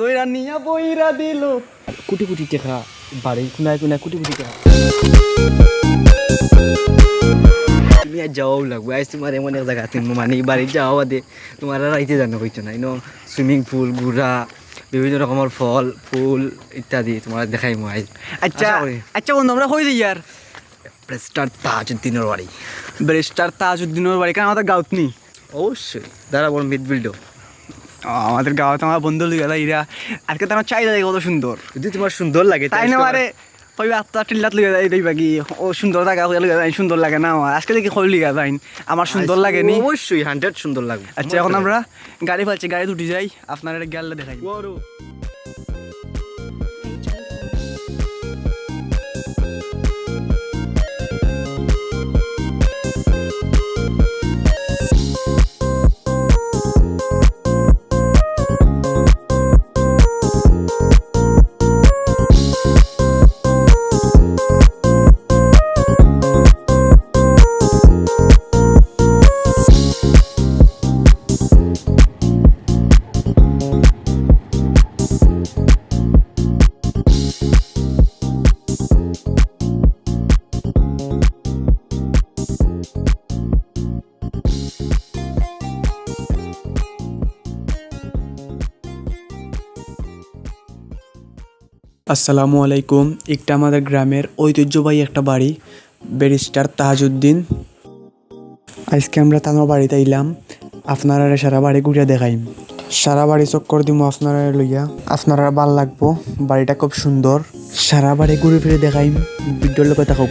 দইরা নিয়া বইরা দিল। কোটি কোটি টাকা বাড়ি কোনায় কোনায় কোটি কোটি টাকা। তুমি আর যাওয়াও লাগবে আজ তোমার এমন এক জায়গা তুমি মানে বাড়ি যাওয়া দে। তোমার আর আইতে জানো কইছো না ইনো সুইমিং পুল ঘুরা বিভিন্ন রকমের ফল ফুল ইত্যাদি তোমার দেখাই মই আজ। আচ্ছা আশা আচ্ছা বন্ধু আমরা হয়ে যাই আর। প্রেস্টার তাজউদ্দিনের বাড়ি। ব্যারিস্টার তাজউদ্দিনের বাড়ি কারণ আমাদের গাঁত নেই। অবশ্যই। দাঁড়া বড় মিড বিল্ড আমাদের গাওয়া আমার বন্ধু লিখে ইরা। আজকে তোমার চাহিদা দেখে কত সুন্দর। যদি তোমার সুন্দর লাগে তাই না মারে? ওই আত্মা টিল্লাত লিখে যাই দেখবা কি ও সুন্দর হয়ে লিখে যায় সুন্দর লাগে না আমার। আজকে দেখি খোল লিখে যাই আমার সুন্দর লাগে নি অবশ্যই হান্ড্রেড সুন্দর লাগবে। আচ্ছা এখন আমরা গাড়ি ফেলছি গাড়ি দুটি যাই আপনারা গেলে দেখাই। আসসালামু আলাইকুম। একটা আমাদের গ্রামের ঐতিহ্যবাহী একটা বাড়ি, ব্যারিস্টার তাহাজুদ্দিন। আজকে আমরা তানোর বাড়িতে আইলাম। আপনারা সারা বাড়ি ঘুরে দেখাইম সারা বাড়ি চক্কর দিব আপনারা লইয়া। আপনারা ভালো লাগবো। বাড়িটা খুব সুন্দর। সারা বাড়ি ঘুরে ফিরে দেখাইম কথা লোক দেখা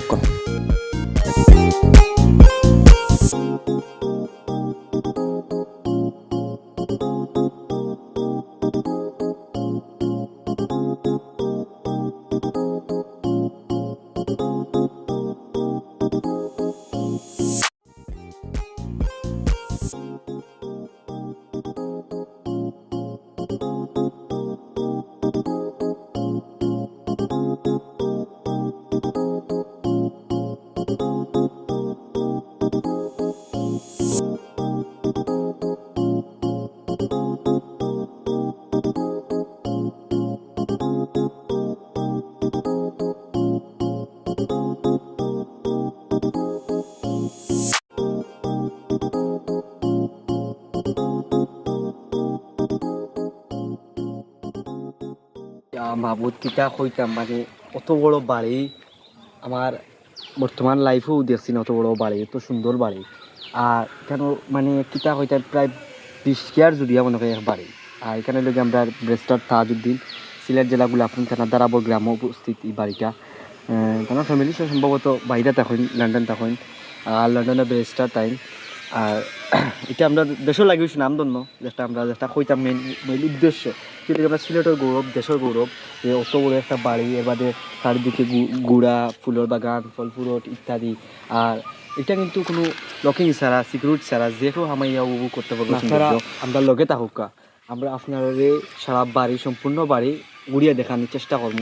মাহবুদ কিতা কইতাম মানে অত বড় বাড়ি আমার বর্তমান লাইফেও দেখছি না অত বড় বাড়ি এত সুন্দর বাড়ি। আর কেন মানে কিতা কইতাম প্রায় বিশ কেয়ার জুড়িয়া মনে এক বাড়ি। আর এখানে লোক আমরা ব্রেস্টার তাজউদ্দিন সিলেট জেলা গুলাপুন থানা দারাবর গ্রামে উপস্থিত এই বাড়িটা। তার ফ্যামিলি সম্ভবত বাইরে তখন লন্ডন তখন আর লন্ডনে ব্রেস্টার টাইম আর এটা আমরা দেশও লাগিয়েছি নাম ধন্য যেটা আমরা যেটা কইতাম মেন মেন উদ্দেশ্য। কিন্তু আমরা সিলেটের গৌরব দেশের গৌরব যে অত বড় একটা বাড়ি এবারে চারিদিকে গুড়া ফুলের বাগান ফল ফুরট ইত্যাদি। আর এটা কিন্তু কোনো লকিং ছাড়া সিকিউরিট ছাড়া যে কেউ হামাইয়া উপভোগ করতে পারব আমরা লগে থাকুকা আমরা আপনার সারা বাড়ি সম্পূর্ণ বাড়ি ঘুরিয়ে দেখানোর চেষ্টা করব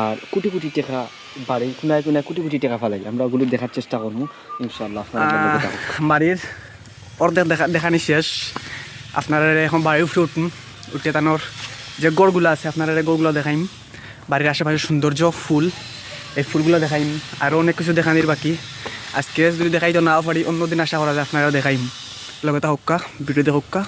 আর কোটি কোটি টাকা বাড়ি কোনায় কোনায় কোটি কোটি টাকা ফেলাই। আমরা ওগুলো দেখার চেষ্টা করব ইনশাল্লাহ। বাড়ির অর্ধেক দেখা দেখানি শেষ। আপনারা এখন বাড়ি উঠে উঠুন উঠে তানোর যে গড়গুলো আছে আপনারা গড়গুলো দেখাইম। বাড়ির আশেপাশে সৌন্দর্য ফুল এই ফুলগুলো দেখাইম। আরও অনেক কিছু দেখানির বাকি। আজকে যদি দেখাইতে না পারি অন্যদিন আশা করা যায় আপনারা দেখাইম। লগতে হোক্কা ভিডিওতে হোক্কা।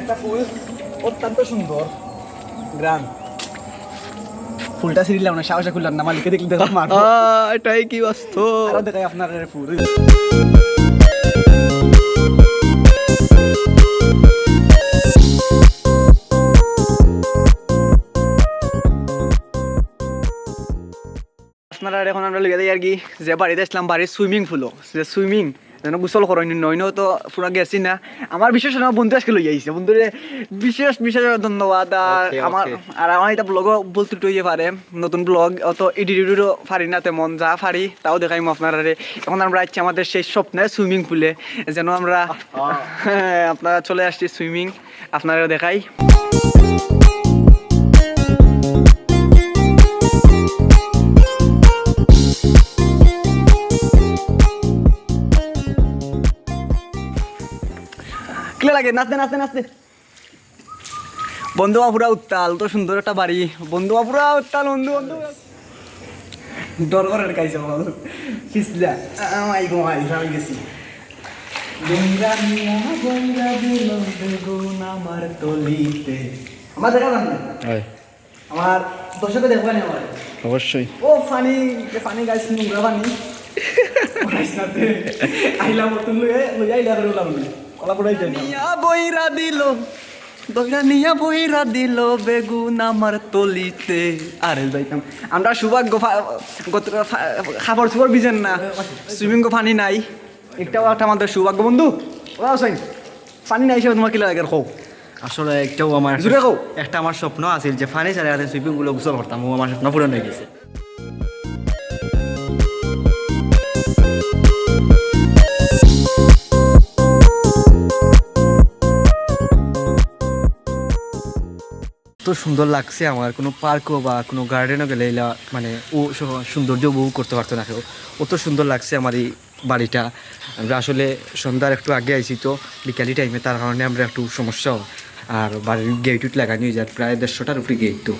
একটা ফুল অত্যন্ত সুন্দর। গ্রাম। ফুলটা ছিঁড়লাম না সাহসে খুললাম না মালিকে দেখলে দেখো মার এটাই কি বাস্তব? দেখাই আপনার ফুল। আপনারা এখন আমরা লেগে যাই আর কি যে বাড়িতে আসলাম বাড়ির সুইমিং পুলও যে সুইমিং যেন গোসল করেন নইন তো পুরা গেছি না। আমার বিশেষ আমার বন্ধু আজকে লই আইছে। বন্ধুরে বিশেষ বিশেষ ধন্যবাদ। আর আমার আর আমার এটা ব্লগ বলতে টইয়ে পারে। নতুন ব্লগ অত এডিট এডিটও পারি না তেমন। যা পারি তাও দেখাইম আপনারা এখন আমরা আছি আমাদের সেই স্বপ্নের সুইমিং পুলে যেন আমরা আপনারা চলে আসছি সুইমিং আপনারা দেখাই। কি লাগে নাচতে নাচতে নাচতে। বন্ধু বাপুরা উত্তাল তো সুন্দর একটা বাড়ি। বন্ধু বাপুরা উত্তাল বন্ধু বন্ধু। ডর করে খাইছে পিছলা আমাই আমি গেছি। গঙ্গা মিয়া গঙ্গা দিল বেগুন আমার তলিতে। আমার দেখা আমার দর্শকে দেখবা নি আমার? অবশ্যই। ও ফানি ফানি গাইছ নোংরা ফানি। গাইছ না আইলা মতন লয়ে লই আইলা করে কলা নিয়া বইরা দিল দইরা নিয়া বইরা দিল বেগুন আমার তলিতে। আরে যাইতাম আমরা ফা- খাবার চুবার বিজেন না সুইমিং পানি নাই। একটাও একটা আমাদের সৌভাগ্য বন্ধু। পানি নাই হিসেবে তোমার কি লাগে খো আসলে একটাও আমার। একটা আমার স্বপ্ন আছে যে ফানি হাতে সুইপিংগুলো গোসল করতাম ও আমার স্বপ্ন পূরণ হয়ে গেছে। সুন্দর লাগছে আমার। কোনো পার্কও বা কোনো গার্ডেনও গেলে এলা মানে ও সৌন্দর্য উপভোগ করতে পারতো না কেউ। অত সুন্দর লাগছে আমার এই বাড়িটা। আমরা আসলে সন্ধ্যার একটু আগে আইছি তো, বিকালি টাইমে তার কারণে আমরা একটু সমস্যা আর বাড়ির গেট উট লাগানি যায়, প্রায় দেড়শোটার উপরে গেট তো।